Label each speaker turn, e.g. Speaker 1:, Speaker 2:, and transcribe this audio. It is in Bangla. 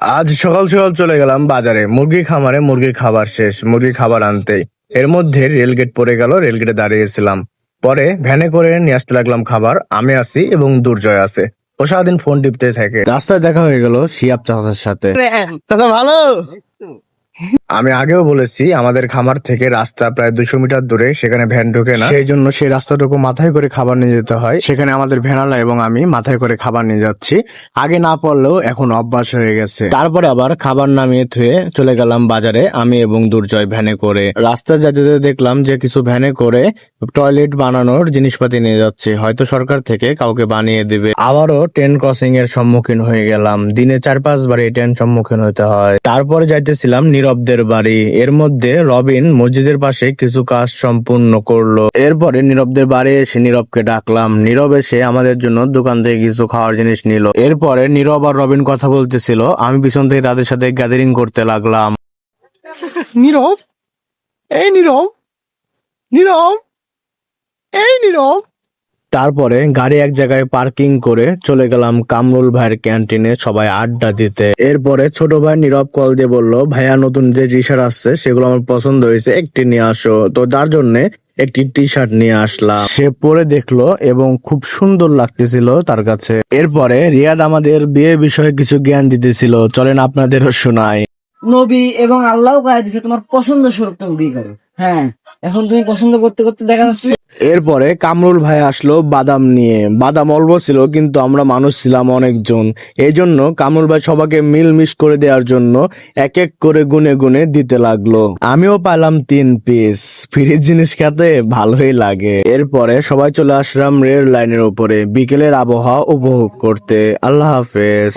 Speaker 1: আজ সকাল সকাল চলে গেলাম বাজারে। মুরগি খামারে মুরগির খাবার শেষ। মুরগির খাবার আনতে এর মধ্যে রেলগেট পড়ে গেল, রেলগেটে দাঁড়িয়েছিলাম পরে ভ্যানে করে নিয়ে আসতে লাগলাম খাবার। আমি আসি এবং দুর্জয় আছে। ও সারাদিন ফোন টিপতে থাকে। রাস্তায় দেখা হয়ে গেল শিয়াব চাচার সাথে।
Speaker 2: ভালো?
Speaker 1: আমি আগেও বলেছি, আমাদের খামার থেকে রাস্তা প্রায় দুশো মিটার দূরে সেখানে ভ্যান ঢোকে না। সেই জন্য সেই রাস্তাটুকু মাথায় করে খাবার নিয়ে যেতে হয়। সেখানে আমাদের ভ্যানালা এবং আমি মাথায় করে খাবার নিয়ে যাচ্ছি। আগে না পড়লেও এখন অভ্যাস হয়ে গেছে। তারপরে আবার খাবার নামিয়ে থুয়ে চলে গেলাম বাজারে আমি এবং দুর্জয় ভ্যানে করে। রাস্তা যেতে যেতে দেখলাম যে কিছু ভ্যানে করে টয়লেট বানানোর জিনিসপাতি নিয়ে যাচ্ছে। হয়তো সরকার থেকে কাউকে বানিয়ে দিবে। আবারও ট্রেন ক্রসিং এর সম্মুখীন হয়ে গেলাম। দিনে চার পাঁচবার এই ট্রেন সম্মুখীন হতে হয়। তারপরে যাইতেছিলাম নীরবদের বাড়ি। এর মধ্যে রবিন মসজিদের পাশে কিছু কাজ সম্পূর্ণ করল। এরপরে নীরবদের বাড়ি এসে নীরবকে ডাকলাম। নীরব এসে আমাদের জন্য দোকান থেকে কিছু খাওয়ার জিনিস নিল। এরপরে নীরব আর রবিন কথা বলতেছিল। আমি পিছন থেকে তাদের সাথে গ্যাদারিং করতে লাগলাম। নীরব? এই নীরব? নীরব? এই নীরব? তারপরে গাড়ি এক জায়গায় পার্কিং করে চলে গেলাম কামরুল ভাইয়ের ক্যান্টিনে সবাই আড্ডা দিতে। এরপরে ছোট ভাই নীরব কল দিয়ে বলল, ভাইয়া, নতুন যে টি শার্ট আসছে, সেগুলো আমার পছন্দ হয়েছে, একটি নিয়ে আসো। তো যার জন্য একটি টি শার্ট নিয়ে আসলাম। সে পরে দেখল এবং খুব সুন্দর লাগতেছিল তার কাছে। এরপরে রিয়াদ আমাদের বিয়ে বিষয়ে কিছু জ্ঞান দিতেছিল। চলেন আপনাদেরও শোনাই।
Speaker 2: নবী এবং আল্লাহ কয়ে দিছে তোমার পছন্দ স্বরূপ তুমি বিয়ে করো হ্যাঁ এখন তুমি পছন্দ করতে করতে দেখা যাচ্ছে।
Speaker 1: এরপরে কামরুল ভাই আসলো বাদাম নিয়ে। বাদাম অল্প ছিল, কিন্তু আমরা মানুষ ছিলাম অনেকজন। এই জন্য কামরুল ভাই সবাইকে মিল মিস করে দেওয়ার জন্য এক এক করে গুনে গুনে দিতে লাগল। আমিও পাইলাম তিন পিস ফ্রি জিনিস খেতে ভালোই লাগে। এরপরে সবাই চলে আসলাম রেল লাইনের উপরে। বিকেলের আবহাওয়া উপভোগ করতে। আল্লাহ হাফেজ।